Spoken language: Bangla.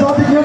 জাতিকে